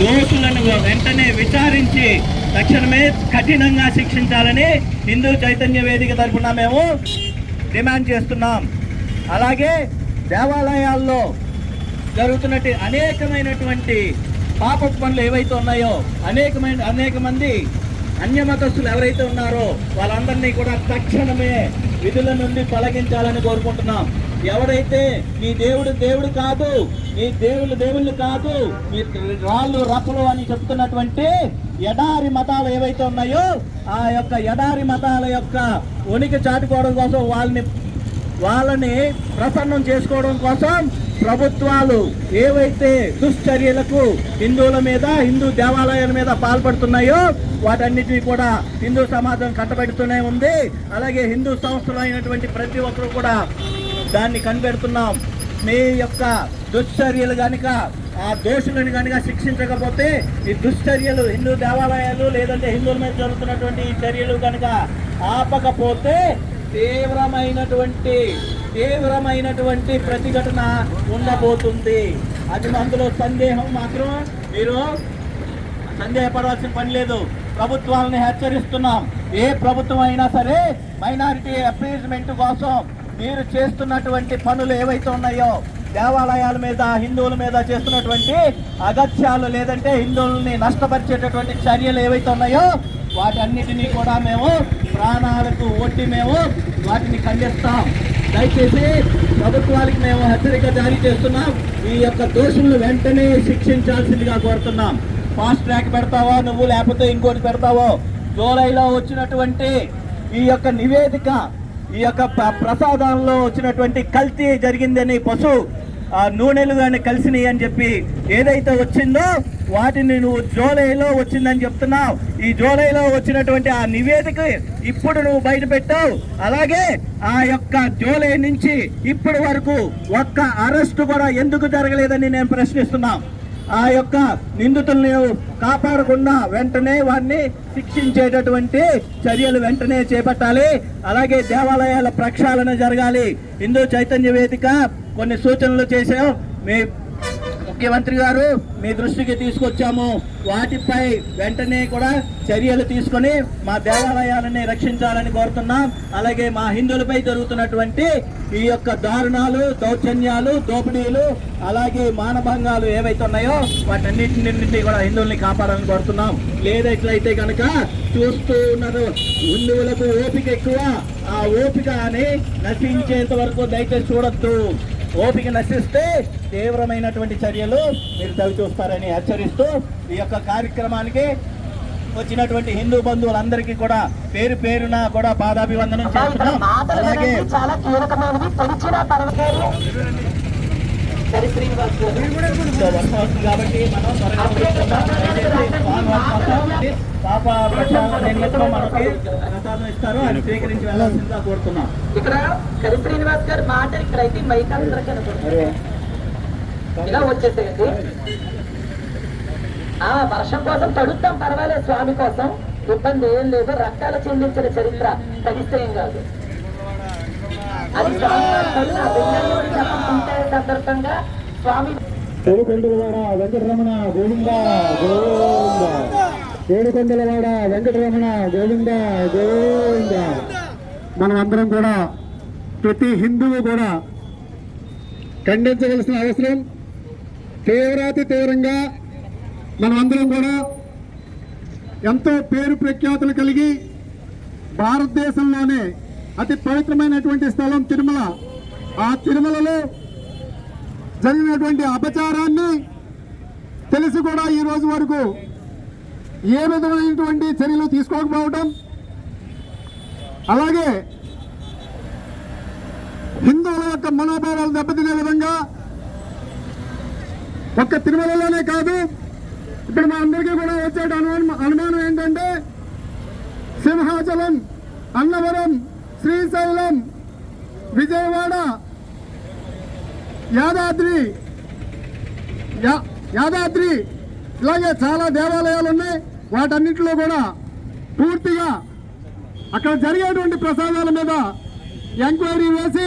దోషులను వెంటనే విచారించి తక్షణమే కఠినంగా శిక్షించాలని హిందూ చైతన్య వేదిక తరఫున మేము డిమాండ్ చేస్తున్నాం. అలాగే దేవాలయాల్లో జరుగుతున్నట్టు అనేకమైనటువంటి పాప పనులు ఏవైతే ఉన్నాయో అనేకమైన అనేక మంది అన్యమతస్తులు ఎవరైతే ఉన్నారో వాళ్ళందరినీ కూడా తక్షణమే విధుల నుండి తొలగించాలని కోరుకుంటున్నాం. ఎవరైతే నీ దేవుడు దేవుడు కాదు నీ దేవుళ్ళు దేవుళ్ళు కాదు మీ రాళ్ళు రప్పలు అని చెప్తున్నటువంటి ఎడారి మతాలు ఏవైతే ఉన్నాయో ఆ యొక్క ఎడారి మతాల యొక్క ఉనికి చాటుకోవడం కోసం వాళ్ళని వాళ్ళని ప్రసన్నం చేసుకోవడం కోసం ప్రభుత్వాలు ఏవైతే దుశ్చర్యలకు హిందువుల మీద హిందూ దేవాలయాల మీద పాల్పడుతున్నాయో వాటన్నిటిని కూడా హిందూ సమాజం కట్టబెడుతూనే ఉంది. అలాగే హిందూ సంస్థలు అయినటువంటి ప్రతి ఒక్కరు కూడా దాన్ని కనిపెడుతున్నాం. మీ యొక్క దుశ్చర్యలు కనుక ఆ దోషులను కనుక శిక్షించకపోతే ఈ దుశ్చర్యలు హిందూ దేవాలయాలు లేదంటే హిందువుల మీద జరుగుతున్నటువంటి ఈ చర్యలు కనుక ఆపకపోతే తీవ్రమైనటువంటి తీవ్రమైనటువంటి ప్రతిఘటన ఉండబోతుంది. అది అందులో సందేహం మాత్రం మీరు సందేహపడవలసిన పని లేదు. ప్రభుత్వాలని హెచ్చరిస్తున్నాం. ఏ ప్రభుత్వం అయినా సరే మైనారిటీ అప్రీజ్మెంట్ కోసం మీరు చేస్తున్నటువంటి పనులు ఏవైతే ఉన్నాయో దేవాలయాల మీద హిందువుల మీద చేస్తున్నటువంటి అగత్యాలు లేదంటే హిందువుల్ని నష్టపరిచేటటువంటి చర్యలు ఏవైతే ఉన్నాయో వాటన్నిటినీ కూడా మేము ప్రాణాలకు ఒడ్డి మేము వాటిని ఖండిస్తాం. దయచేసి ప్రభుత్వానికి మేము హెచ్చరిక జారీ చేస్తున్నాం. ఈ యొక్క దోషులను వెంటనే శిక్షించాల్సిందిగా కోరుతున్నాం. ఫాస్ట్ ట్రాక్ పెడతావో నువ్వు లేకపోతే ఇంకోటి పెడతావో? జూలైలో వచ్చినటువంటి ఈ యొక్క నివేదిక ఈ యొక్క ప్రసాదంలో వచ్చినటువంటి కల్తీ జరిగిందని పశు ఆ నూనెలు కానీ కలిసినాయి అని చెప్పి ఏదైతే వచ్చిందో వాటిని నువ్వు జూలైలో వచ్చిందని చెప్తున్నావు. ఈ జూలైలో వచ్చినటువంటి ఆ నివేదిక ఇప్పుడు నువ్వు బయట పెట్టావు. అలాగే ఆ యొక్క జూలై నుంచి ఇప్పటి వరకు ఒక్క అరెస్టు కూడా ఎందుకు జరగలేదని నేను ప్రశ్నిస్తున్నాం. ఆ యొక్క నిందితుల్ని కాపాడకుండా వెంటనే వారిని శిక్షించేటటువంటి చర్యలు వెంటనే చేపట్టాలి. అలాగే దేవాలయాల ప్రక్షాళన జరగాలి. హిందూ చైతన్య వేదిక కొన్ని సూచనలు చేశాం. మీ ముఖ్యమంత్రి గారు మీ దృష్టికి తీసుకొచ్చాము. వాటిపై వెంటనే కూడా చర్యలు తీసుకొని మా దేవాలయాలని రక్షించాలని కోరుతున్నాం. అలాగే మా హిందువులపై జరుగుతున్నటువంటి ఈ యొక్క దారుణాలు దౌర్జన్యాలు దోపిడీలు అలాగే మానభంగాలు ఏవైతే ఉన్నాయో వాటన్నిటి కూడా హిందువుల్ని కాపాడాలని కోరుతున్నాం. లేదట్లయితే కనుక చూస్తూ ఉన్నారు. హిందువులకు ఓపిక ఎక్కువ. ఆ ఓపిక అని నశించేంత వరకు దయచేసి చూడొద్దు. ఓపిక నశిస్తే తీవ్రమైనటువంటి చర్యలు మీరు తవి చూస్తారని హెచ్చరిస్తూ ఈ యొక్క కార్యక్రమానికి వచ్చినటువంటి హిందూ బంధువులందరికీ కూడా పేరు పేరున కూడా పాదాభివందనం చేస్తున్నాం. అలాగే చాలా కీలకమైనవి. శ్రీనివాస్ గారు కాబట్టి మనం పాప మనకి ఇస్తారు అది స్వీకరించి వెళ్ళాల్సిందిగా కోరుతున్నాం ఇక్కడ కరి శ్రీనివాస్ గారి మాట ఇక్కడ అయితే మైక్ అందరూ ఇలా వచ్చేసేయండి. ఆ వర్షం కోసం తడుద్దాం పర్వాలేదు స్వామి కోసం. ఇబ్బంది ఏం లేదు రక్తాలు చెల్లించిన చరిత్ర తగిస్తే ఏం కాదు అది స్వామి వారి కరుణ. వెన్నెలూరి జపం ఉంటే సందర్భంగా స్వామి ఏడుకొండలవాడ వెంకటరమణ గోవింద గోవింద. ఏడుకొండలవాడ వెంకటరమణ గోవింద గోవింద. మనం అందరం కూడా ప్రతి హిందువు కూడా ఖండించవలసిన అవసరం. తీవ్రాతి తీవ్రంగా మనం అందరం కూడా ఎంతో పేరు ప్రఖ్యాతులు కలిగి భారతదేశంలోనే అతి పవిత్రమైనటువంటి స్థలం తిరుమల. ఆ తిరుమలలో జరిగినటువంటి అపచారాన్ని తెలిసి కూడా ఈ రోజు వరకు ఏ విధమైనటువంటి చర్యలు తీసుకోకపోవటం అలాగే హిందువుల యొక్క మనోభావాలు దెబ్బతినే విధంగా ఒక్క తిరుమలలోనే కాదు ఇప్పుడు మా అందరికీ కూడా వచ్చే అనుమానం అనుమానం ఏంటంటే సింహాచలం అన్నవరం శ్రీశైలం విజయవాడ యాదాద్రి యా- యాదాద్రి ఇలాగే చాలా దేవాలయాలు ఉన్నాయి. వాటన్నిటిలో కూడా పూర్తిగా అక్కడ జరిగేటువంటి ప్రసాదాల మీద ఎంక్వైరీ వేసి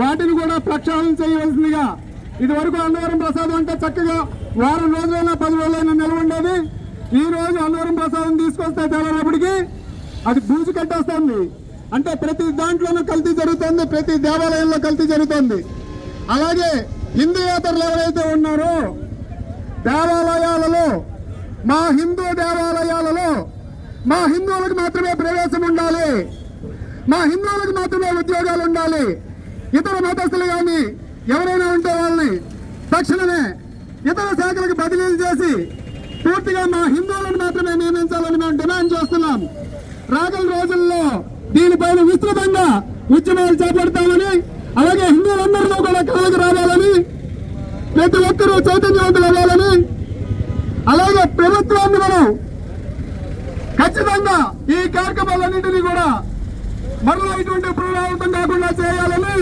వాటిని కూడా ప్రక్షాళన చేయవలసిందిగా ఇది వరకు అన్నవరం ప్రసాదం అంటే చక్కగా వారం రోజులైనా పది రోజులైనా నిల్వ ఉండేది. ఈ రోజు అన్నవరం ప్రసాదం తీసుకొస్తే తెల్లరేపటికి అది బూజు కట్టేస్తుంది. అంటే ప్రతి దాంట్లోనూ కల్తీ జరుగుతుంది ప్రతి దేవాలయంలో కల్తీ జరుగుతుంది. అలాగే హిందూయేతరులు ఎవరైతే ఉన్నారో దేవాలయాలలో మా హిందూ దేవాలయాలలో మా హిందువులకు మాత్రమే ప్రవేశం ఉండాలి. మా హిందువులకు మాత్రమే ఉద్యోగాలు ఉండాలి. ఇతర మతస్థులు కానీ ఎవరైనా ఉంటే వాళ్ళని తక్షణమే ఇతర శాఖలకు బదిలీలు చేసి పూర్తిగా మా హిందువులను మాత్రమే నియమించాలని మేము డిమాండ్ చేస్తున్నాం. రాగల రోజుల్లో ఖచ్చితంగా ఉద్యమాలు చేపడతామని అలాగే హిందువులందరిలో కూడా కళకు రావాలని ప్రతి ఒక్కరూ చైతన్యవంతులు అవ్వాలని అలాగే ప్రభుత్వాన్ని మనం ఖచ్చితంగా ఈ కార్యక్రమాలన్నింటినీ కూడా మరలా ఇటువంటి పునరావృతం కాకుండా చేయాలని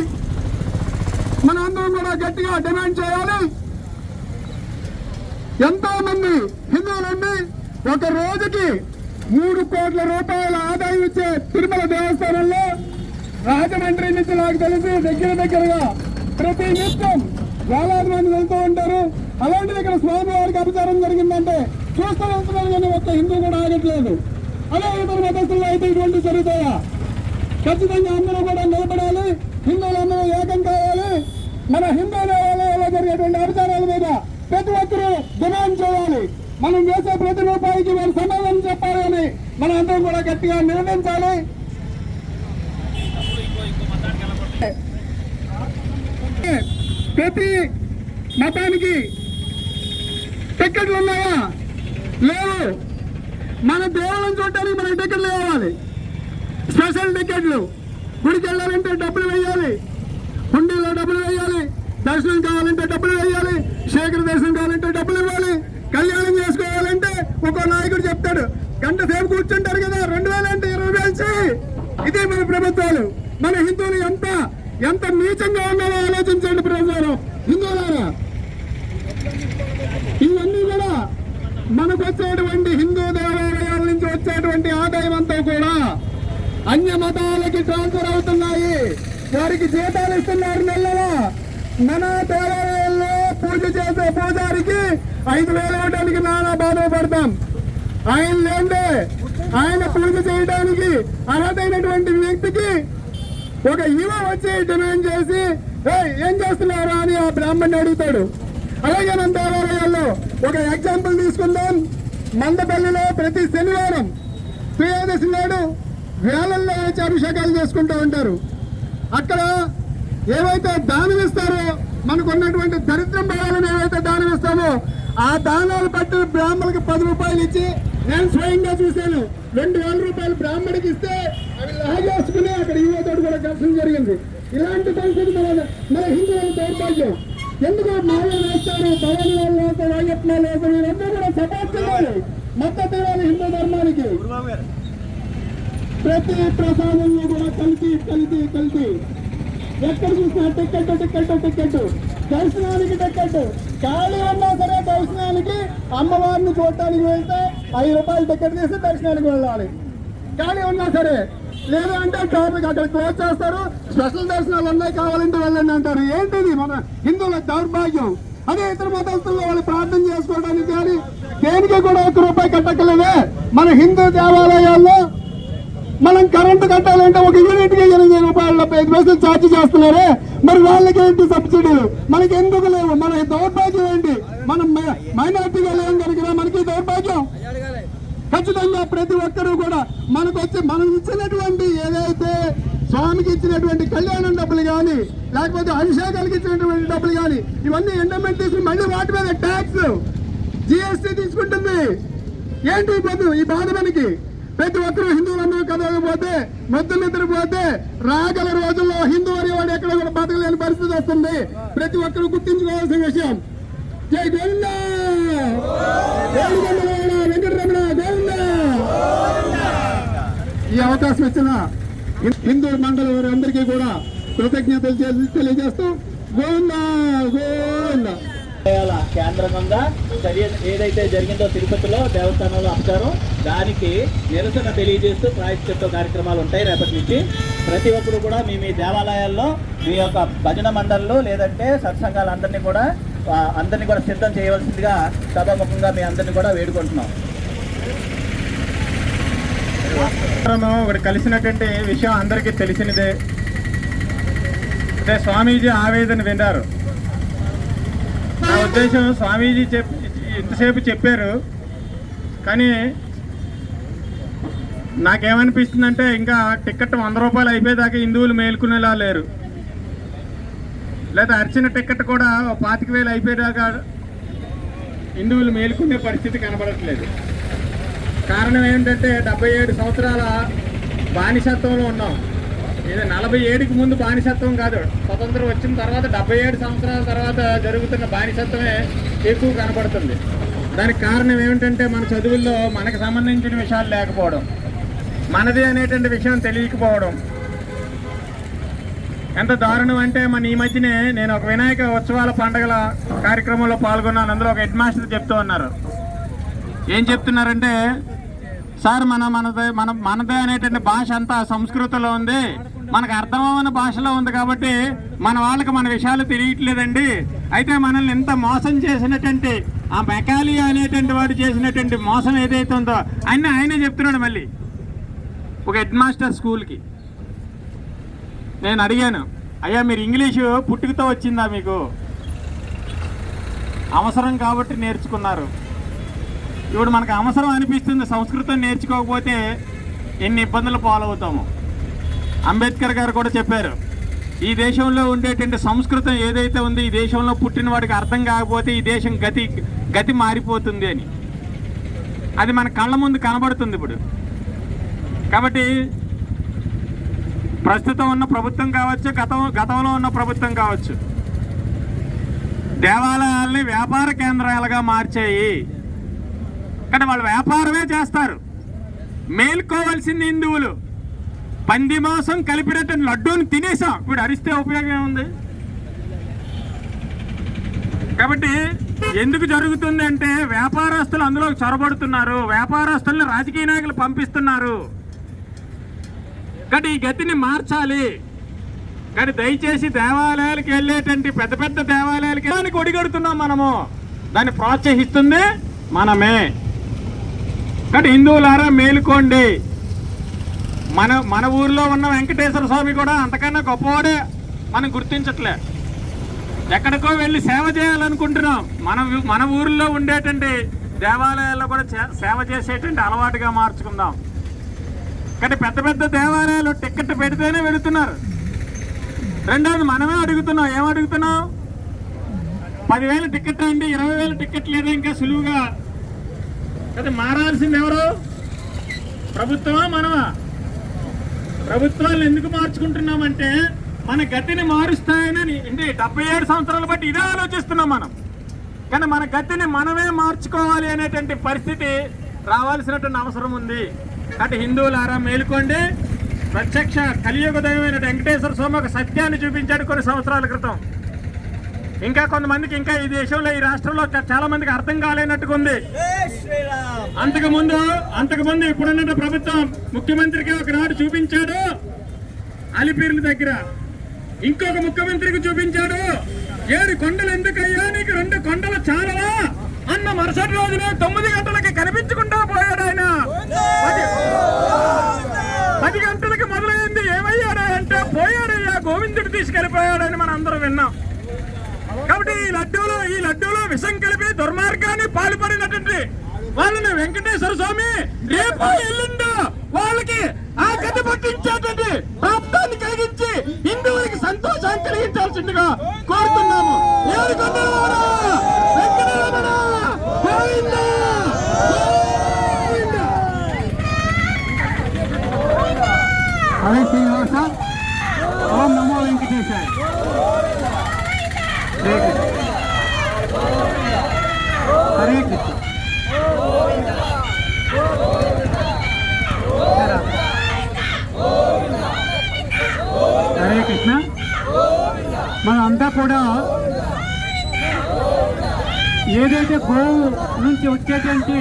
మన అందరం కూడా గట్టిగా డిమాండ్ చేయాలి. ఎంతో మంది హిందువులండి ఒక రోజుకి మూడు కోట్ల రూపాయల ఆదాయం ఇచ్చే తిరుమల దేవస్థానంలో రాజమండ్రి నుంచి నాకు తెలిసి దగ్గర దగ్గరగా ప్రతి నిత్యం వేలాది మంది వెళ్తూ ఉంటారు. అలాంటిది ఇక్కడ స్వామి వారికి అపచారం జరిగిందంటే చూస్తూ వెళ్తున్నారు కానీ ఒక్క హిందూ కూడా ఆగట్లేదు. అదే ఇతర మతస్థుల్లో అయితే ఇటువంటి జరుగుతాయా? ఖచ్చితంగా అందరూ కూడా నిలబడాలి. హిందువులందరూ ఏకం కావాలి. మన హిందూ దేవాలయాల్లో జరిగేటువంటి అపచారాల మీద ప్రతి ఒక్కరూ డిమాండ్ చేయాలి. మనం వేసే ప్రతి రూపాయికి వారు సమాధానం చెప్పాలి అని మనం అందరం కూడా గట్టిగా నిర్ణయించాలి. ప్రతి మతానికి టిక్కెట్లు ఉన్నాయా లేవు. మన దేవులను చూడటానికి మనకి టికెట్లు కావాలి. స్పెషల్ టికెట్లు గుడికి వెళ్ళాలంటే డబ్బులు వేయాలి. హుండీలో డబ్బులు వేయాలి. దర్శనం కావాలంటే డబ్బులు వేయాలి. శేఖర దర్శనం కావాలంటే డబ్బులు ఇవ్వాలి. కళ్యాణం చేసుకోవాలంటే ఒక్కో నాయకుడు చెప్తాడు గంట సేపు కూర్చుంటారు కదా రెండు వేల అంటే ఇరవై వేలు చేయి ఇదే మన ప్రభుత్వాలు. మన హిందువులు ఎంత ఎంత నీచంగా ఉన్నారో ఆలోచించండి ప్రజలు. హిందువులారా ఇవన్నీ కూడా మనకు వచ్చేటువంటి హిందూ దేవాలయాల నుంచి వచ్చేటువంటి ఆదాయం అంతా కూడా అన్య మతాలకి ట్రాన్స్ఫర్ అవుతున్నాయి. వారికి జీతాలు ఇస్తున్నారు నెలలో. మన దేవాలయాల్లో పూజ చేసే పూజారికి ఐదు వేలు ఇవ్వడానికి నానా బాధపడతాం. ఆయన లేండే ఆయన పూజ చేయడానికి అర్హతైనటువంటి వ్యక్తికి ఒక యువ వచ్చి డిమాండ్ చేసి ఏం చేస్తున్నారు అని ఆ బ్రాహ్మణ్ణి అడుగుతాడు. అలాగే మన దేవాలయాల్లో ఒక ఎగ్జాంపుల్ తీసుకుందాం. మందపల్లిలో ప్రతి శనివారం త్రయోదశి నాడు వేలల్లో వచ్చి అభిషేకాలు చేసుకుంటూ ఉంటారు. అక్కడ ఏవైతే దానం ఇస్తారో మనకు ఉన్నటువంటి దరిద్రం భావాలను ఏవైతే దానం ఇస్తామో ఆ దానాలు పట్టు బ్రాహ్మణులకు పది రూపాయలు ఇచ్చి నేను స్వయంగా చూశాను. రెండు వేల రూపాయలు బ్రాహ్మణుడికి ఇస్తే యువతోడు జరిగింది. ఇలాంటి పరిస్థితి మన మన హిందువుల దౌర్భాగ్యం. ఎందుకు మాయ వేస్తారు? భవానీ వాళ్ళు వేస్తారు అయ్యప్పనాలు వేస్తారు? వీరందరూ కూడా సపోర్ట్ మద్దతు ఇవ్వాలి హిందూ ధర్మానికి. ప్రతి ప్రసాదంలో కూడా కలిసి కలిసి కలిసి ఎక్కడ చూసినా టికెట్ టికెట్ టికెట్ దర్శనానికి టికెట్ ఖాళీ అన్నా సరే దర్శనానికి అమ్మవారిని చూడటానికి వెళ్తే ఐదు రూపాయలు టికెట్ తీసి దర్శనానికి వెళ్ళాలి. ఖాళీ ఉన్నా సరే లేదు అంటే ట్రాఫిక్ అక్కడ క్లోజ్ చేస్తారు. స్పెషల్ దర్శనాలు ఉన్నాయి కావాలంటే వెళ్ళండి అంటారు. ఏంటిది మన హిందువుల దౌర్భాగ్యం? అదే ఇతర మతస్థుల్లో వాళ్ళు ప్రార్థన చేసుకోవడానికి కానీ దేనికి కూడా ఒక్క రూపాయి కట్టక్కలేదే మన హిందూ దేవాలయాల్లో మనం కరెంటు కట్టాలంటే ఒక యూనిట్కి ఎనిమిది రూపాయల డెబ్బై ఐదు పైసలు ఛార్జ్ చేస్తున్నారే. మరి వాళ్ళకి ఏంటి సబ్సిడీలు మనకి ఎందుకు లేవు? మన దౌర్భాగ్యం ఏంటి? మనం మైనార్టీగా లేం కనుక మనకి దౌర్భాగ్యం. ఖచ్చితంగా ప్రతి ఒక్కరూ కూడా మనకు వచ్చి మనం ఇచ్చినటువంటి ఏదైతే స్వామికి ఇచ్చినటువంటి కళ్యాణం డబ్బులు కానీ లేకపోతే అభిషేకాలకు ఇచ్చినటువంటి డబ్బులు కానీ ఇవన్నీ ఎండమెంట్ తీసుకుని మళ్ళీ వాటి మీద ట్యాక్స్ జిఎస్టీ తీసుకుంటుంది. ఏంటి ఇబ్బంది ఈ బాధ మనకి. ప్రతి ఒక్కరూ హిందువులందరూ కదలకపోతే మొత్తం నిద్రపోతే రాగల రోజుల్లో హిందూ అనేవాడు ఎక్కడ కూడా బతకలేని పరిస్థితి వస్తుంది. ప్రతి ఒక్కరూ గుర్తించుకోవాల్సిన విషయం. జై గోవిందా ఏడుకొండలవాడ వెంకటరమణ గోవిందా ఈ అవకాశం ఇచ్చిన హిందూ మండలి వారందరికీ కూడా కృతజ్ఞతలు చేసి తెలియజేస్తూ గోవిందా గోవిందా. కేంద్రంగా చర్య ఏదైతే జరిగిందో తిరుపతిలో దేవస్థానంలో అపచారం దానికి నిరసన తెలియజేస్తూ ప్రాయశ్చిత్వ కార్యక్రమాలు ఉంటాయి రేపటి నుంచి. ప్రతి ఒక్కరు కూడా మీ మీ దేవాలయాల్లో మీ యొక్క భజన మండళ్ళు లేదంటే సత్సంగాలందరినీ కూడా అందరినీ కూడా సిద్ధం చేయవలసిందిగా సభాముఖంగా మీ అందరినీ కూడా వేడుకుంటున్నాం. మనం ఒకటి కలిసినటువంటి విషయం అందరికీ తెలిసినదే. అంటే స్వామీజీ ఆవేదన విన్నారు. నా ఉద్దేశం స్వామీజీ చెప్ ఇంతసేపు చెప్పారు. కానీ నాకేమనిపిస్తుందంటే ఇంకా టికెట్ వంద రూపాయలు అయిపోయేదాకా హిందువులు మేలుకునేలా లేరు. లేదా అర్చిన టికెట్ కూడా పాతిక వేలు అయిపోయేదాకా హిందువులు మేలుకునే పరిస్థితి కనబడట్లేదు. కారణం ఏంటంటే డెబ్బై ఏడు సంవత్సరాల బానిసత్వంలో ఉన్నాం. ఇది నలభై ఏడుకి ముందు బానిసత్వం కాదు. స్వతంత్రం వచ్చిన తర్వాత డెబ్బై ఏడు సంవత్సరాల తర్వాత జరుగుతున్న బానిసత్వమే ఎక్కువ కనపడుతుంది దానికి కారణం ఏమిటంటే మన చదువుల్లో మనకు సంబంధించిన విషయాలు లేకపోవడం. మనది అనేటువంటి విషయం తెలియకపోవడం. ఎంత దారుణం అంటే మన ఈ మధ్యనే నేను ఒక వినాయక ఉత్సవాల పండుగల కార్యక్రమంలో పాల్గొన్నాను. అందులో ఒక హెడ్ మాస్టర్ చెప్తూ ఉన్నారు. ఏం చెప్తున్నారంటే సార్ మన మనదే మన మనదే అనేటువంటి భాష అంతా సంస్కృతంలో ఉంది. మనకు అర్థమవని భాషలో ఉంది కాబట్టి మన వాళ్ళకి మన విషయాలు తెలియట్లేదండి. అయితే మనల్ని ఇంత మోసం చేసినటువంటి ఆ మెకాలి అనేటువంటి వాడు చేసినటువంటి మోసం ఏదైతే ఉందో అన్నీ ఆయనే చెప్తున్నాడు మళ్ళీ. ఒక హెడ్ మాస్టర్ స్కూల్కి. నేను అడిగాను అయ్యా మీరు ఇంగ్లీషు పుట్టుకతో వచ్చిందా మీకు? అవసరం కాబట్టి నేర్చుకున్నారు. ఇప్పుడు మనకు అవసరం అనిపిస్తుంది సంస్కృతం నేర్చుకోకపోతే ఎన్ని ఇబ్బందులు పాలవుతాము. అంబేద్కర్ గారు కూడా చెప్పారు ఈ దేశంలో ఉండేటువంటి సంస్కృతం ఏదైతే ఉందో ఈ దేశంలో పుట్టిన వాడికి అర్థం కాకపోతే ఈ దేశం గతి గతి మారిపోతుంది అని. అది మన కళ్ళ ముందు కనబడుతుంది ఇప్పుడు. కాబట్టి ప్రస్తుతం ఉన్న ప్రభుత్వం కావచ్చు గతం గతంలో ఉన్న ప్రభుత్వం కావచ్చు దేవాలయాల్ని వ్యాపార కేంద్రాలుగా మార్చాయి. కానీ వాళ్ళు వ్యాపారమే చేస్తారు. మేల్కోవాల్సింది హిందువులు. పంది మాంసం కలిపినట్టు లడ్డూని తినేసాం. ఇప్పుడు అరిస్తే ఉపయోగం ఏముంది? కాబట్టి ఎందుకు జరుగుతుంది అంటే వ్యాపారస్తులు అందులో చొరబడుతున్నారు. వ్యాపారస్తుల్ని రాజకీయ నాయకులు పంపిస్తున్నారు. కాబట్టి ఈ గతిని మార్చాలి. కానీ దయచేసి దేవాలయాలకు వెళ్ళేటువంటి పెద్ద పెద్ద దేవాలయాలకి దానికి ఒడిగడుతున్నాం మనము. దాన్ని ప్రోత్సహిస్తుంది మనమే. కానీ హిందువులారా మేలుకోండి. మన మన ఊర్లో ఉన్న వెంకటేశ్వర స్వామి కూడా అంతకన్నా గొప్పవాడే మనం గుర్తించట్లే. ఎక్కడికో వెళ్ళి సేవ చేయాలనుకుంటున్నాం. మన మన ఊర్లో ఉండేటువంటి దేవాలయాల్లో కూడా చే- సేవ చేసేటువంటి అలవాటుగా మార్చుకుందాం. కానీ పెద్ద పెద్ద దేవాలయాలు టికెట్ పెడితేనే వెళుతున్నారు. రెండోది మనమే అడుగుతున్నాం. ఏమడుగుతున్నాం పదివేల టికెట్ అండి ఇరవై వేల టికెట్ లేదా ఇంకా సులువుగా కదా మారాల్సింది ఎవరు? ప్రభుత్వమా మనమా? ప్రభుత్వాలు ఎందుకు మార్చుకుంటున్నామంటే మన గతిని మారుస్తాయని అంటే డెబ్బై ఏడు సంవత్సరాలు బట్టి ఇదే ఆలోచిస్తున్నాం మనం. కానీ మన గతిని మనమే మార్చుకోవాలి అనేటువంటి పరిస్థితి రావాల్సినటువంటి అవసరం ఉంది. అటు హిందువులారా మేలుకోండి. ప్రత్యక్ష కలియుగ దైవమైన వెంకటేశ్వర స్వామి ఒక సత్యాన్ని చూపించాడు కొన్ని సంవత్సరాల క్రితం. ఇంకా కొంతమందికి ఇంకా ఈ దేశంలో ఈ రాష్ట్రంలో చాలా మందికి అర్థం కాలేనట్టుగా ఉంది అంతకు ముందు అంతకు ముందు ఇప్పుడున్న ప్రభుత్వం ముఖ్యమంత్రికి ఒకనాడు చూపించాడు అలిపీర్ల దగ్గర. ఇంకొక ముఖ్యమంత్రికి చూపించాడు ఏడు కొండలు ఎందుకయ్యా నీకు రెండు కొండలు చాలవా? అన్న మరుసటి రోజున తొమ్మిది గంటలకి కనిపించకుండా పోయాడు ఆయన. పది- గంటలకి మొదలైంది. ఏమయ్యాడా అంటే పోయాడయ్యా గోవిందుడు తీసుకెళ్ళిపోయాడని మనం అందరం విన్నాం. లడ్డూలో ఈ లడ్డూలో విషం కలిపి దుర్మార్గాన్ని పాల్పడినటువంటి వాళ్ళని వెంకటేశ్వర స్వామి రేపు ఎల్లుండో వాళ్ళకి ఆ కథ పట్టించేటువంటి ప్రాప్తాన్ని కలిగించి హిందువులకి సంతోషాన్ని కలిగించాల్సిందిగా కోరుతున్నాము. ఏడుకొండలవాడా, గోవు నుంచి వచ్చేటువంటి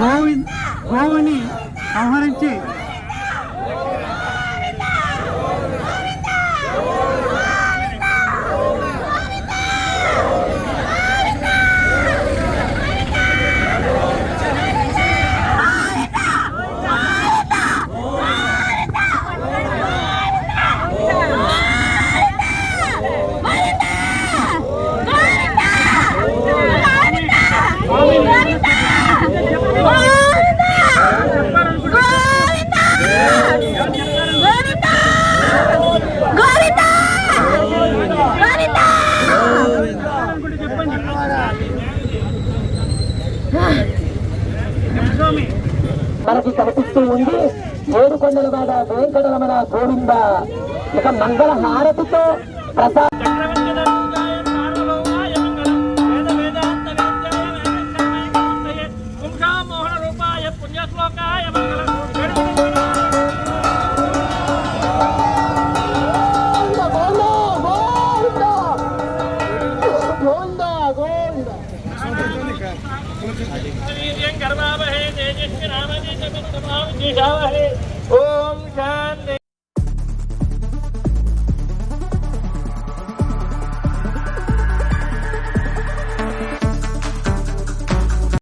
గోవి గోవుని సంహరించి మంగళ హారతితో ప్రసాద